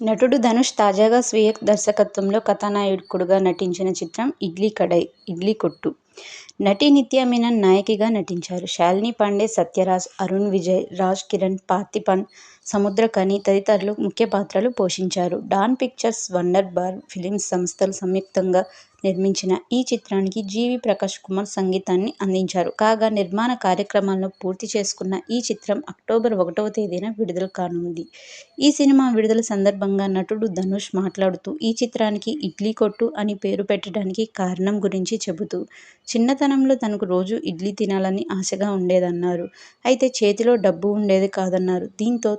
నటుడు ధనుష్ తాజాగా స్వీయ దర్శకత్వంలో కథానాయకుడుగా నటించిన చిత్రం ఇడ్లీ కడాయి ఇడ్లీ కొట్టు. నటి నిత్యా మీనన్ నాయకిగా నటించారు. శాలిని పాండే, సత్యరాజ్, అరుణ్ విజయ్, రాజ్ కిరణ్, పార్థిపన్, సముద్రకని తదితరులు ముఖ్య పాత్రలు పోషించారు. Don Pictures, Wunderbar Films సంస్థలు సంయుక్తంగా నిర్మించిన ఈ చిత్రానికి జీవి ప్రకాష్ కుమార్ సంగీతాన్ని అందించారు. కాగా నిర్మాణ కార్యక్రమాలను పూర్తి చేసుకున్న ఈ చిత్రం అక్టోబర్ ఒకటవ తేదీన విడుదల కానుంది. ఈ సినిమా విడుదల సందర్భంగా నటుడు ధనుష్ మాట్లాడుతూ ఈ చిత్రానికి ఇడ్లీ కొట్టు అని పేరు పెట్టడానికి కారణం గురించి చెబుతూ చిన్నతనంలో తనకు రోజు ఇడ్లీ తినాలని ఆశగా ఉండేదన్నారు. అయితే చేతిలో డబ్బు ఉండేది కాదన్నారు. దీంతో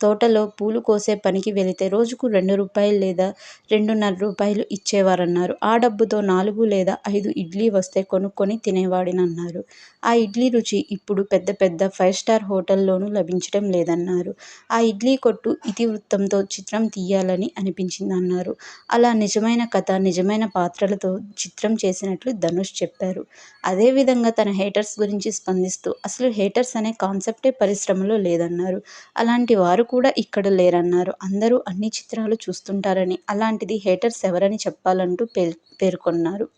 తోటలో పూలు కోసే పనికి వెళితే రోజుకు రెండు రూపాయలు లేదా రెండున్నర రూపాయలు ఇచ్చేవారన్నారు. ఆ డబ్బుతో నాలుగు లేదా ఐదు ఇడ్లీ వస్తే కొనుక్కొని తినేవాడినన్నారు. ఆ ఇడ్లీ రుచి ఇప్పుడు పెద్ద పెద్ద ఫైవ్ స్టార్ హోటల్లోనూ లభించడం లేదన్నారు. ఆ ఇడ్లీ కొట్టు ఇతివృత్తంతో చిత్రం తీయాలని అనిపించిందన్నారు. అలా నిజమైన కథ, నిజమైన పాత్రలతో చిత్రం చేసినట్లు ధనుష్ చెప్పారు. అదేవిధంగా తన హేటర్స్ గురించి స్పందిస్తూ అసలు హేటర్స్ అనే కాన్సెప్టే పరిశ్రమలో లేదన్నారు. అలాంటి వారు కూడా ఇక్కడ లేరన్నారు. అందరూ అన్ని చిత్రాలు చూస్తుంటారని, అలాంటిది హేటర్స్ ఎవరని చెప్పాలంటూ పేర్కొన్నారు.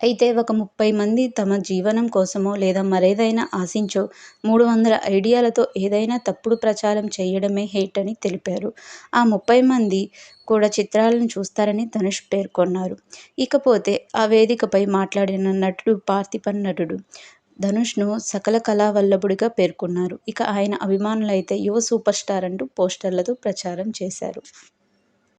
అయితే ఒక ముప్పై మంది తమ జీవనం కోసమో లేదా మరేదైనా ఆశించో మూడు వందల ఐడియాలతో ఏదైనా తప్పుడు ప్రచారం చేయడమే హేట్ అని తెలిపారు. ఆ ముప్పై మంది కూడా చిత్రాలను చూస్తారని ధనుష్ పేర్కొన్నారు. ఇకపోతే ఆ వేదికపై మాట్లాడిన నటుడు పార్థిపన్ నటుడు ధనుష్ను సకల కళావల్లభుడిగా పేర్కొన్నారు. ఇక ఆయన అభిమానులైతే యువ సూపర్ స్టార్ అంటూ పోస్టర్లతో ప్రచారం చేశారు.